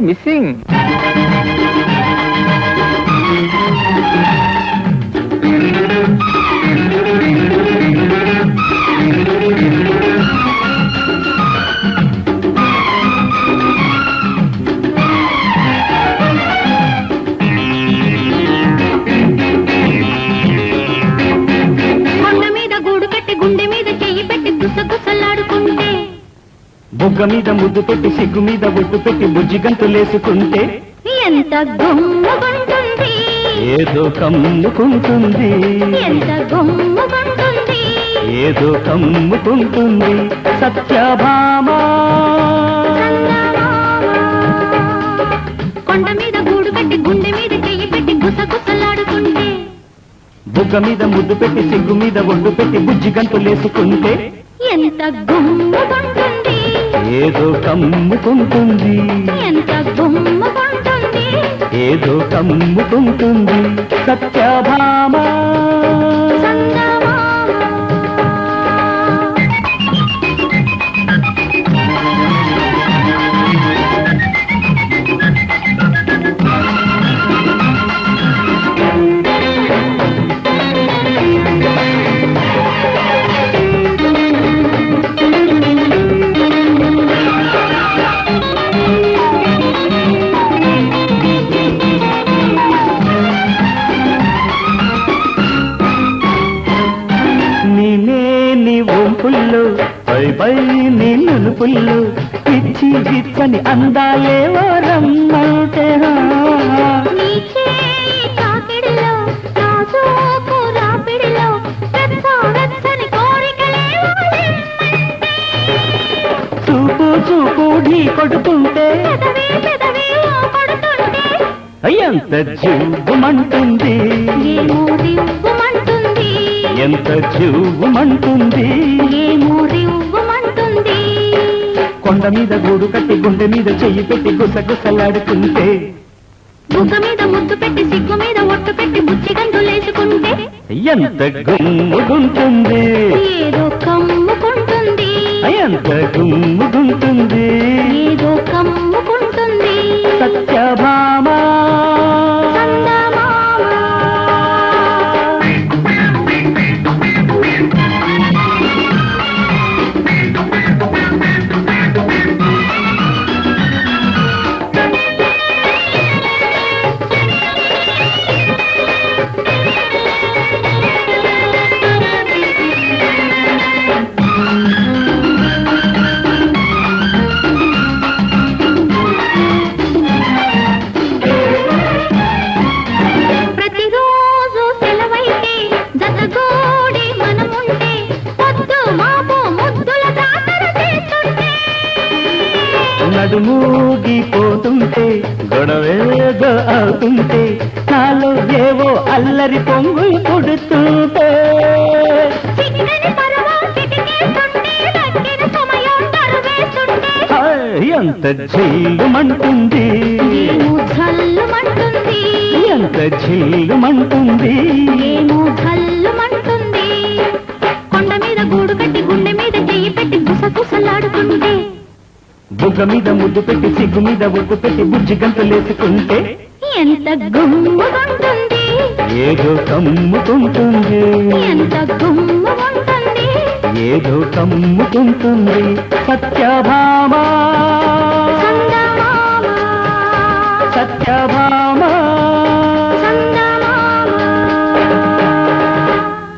missing. బుగ్గ మీద ముద్దు పెట్టి సిగ్గు మీద ఒడ్డు పెట్టి బుజ్జి గంతులేసుకుంటే ఎంత ఏదో కమ్ముకుంటుంది. ఎంత ఏదో కమ్ముకుంటుంది. సత్యభామ. కొండ మీద గూడు కట్టి గుండె మీద చెయ్యి పెట్టి గుసగుసలాడుకుంటే బుగ్గ మీద ముద్దు పెట్టి సిగ్గు మీద ఒడ్డు పెట్టి బుజ్జి గంతులేసుకుంటే ఎంత గుమ్ముగుంటుంది ఏదో కమ్ముకుంటుంది. ఎంత గుమ్ముగుంటుంది ఏదో కమ్ముకుంటుంది. సత్యభామ. పై నీ నునుపుల్లో పిచ్చి పిచ్చని అందాలే రమ్మంటే. నీ చేయి తాకిడిలో, నా చూపు చూపు ఢీ కొడుతుంటే. ఎంత జీవుమంటుంది. ఎంత జీవుమంటుంది. ఏమో. కొండ మీద గూడు కట్టి గుండె మీద చెయ్యి పెట్టి గుసగుసలాడుతుంటే బుగ్గ మీద ముద్దు పెట్టి సిగ్గు మీద ఒట్టు పెట్టి బుచ్చి గంతులేసుకుంటే ఎంత గుమ్ముగుంటుంది. ఏదో కమ్ముకుంటుంది. ఎంత గుమ్ముగుంటుంది. ఏదో కమ్ముకుంటుంది. సత్యభామ నడుమూగిపోతుంటే గొడవేదో అవుతుంటే నాలో ఏవో అల్లరి పొంగులు కొడుతుంటే తరువేస్తుంటే. హాయ్, ఎంత జిల్లుమంటుంది ఎంత జల్లుమంటుంది బుగ్గ మీద ముద్దు పెట్టి సిగ్గు మీద ఒట్టు పెట్టి బుజ్జి గంతులేసుకుంటే ఎంత గుమ్ముగుంటుంది. ఏదో కమ్ముకుంటుంది. ఎంత గుమ్ముగుంటుంది. ఏదో కమ్ముకుంటుంది. సత్యభామ.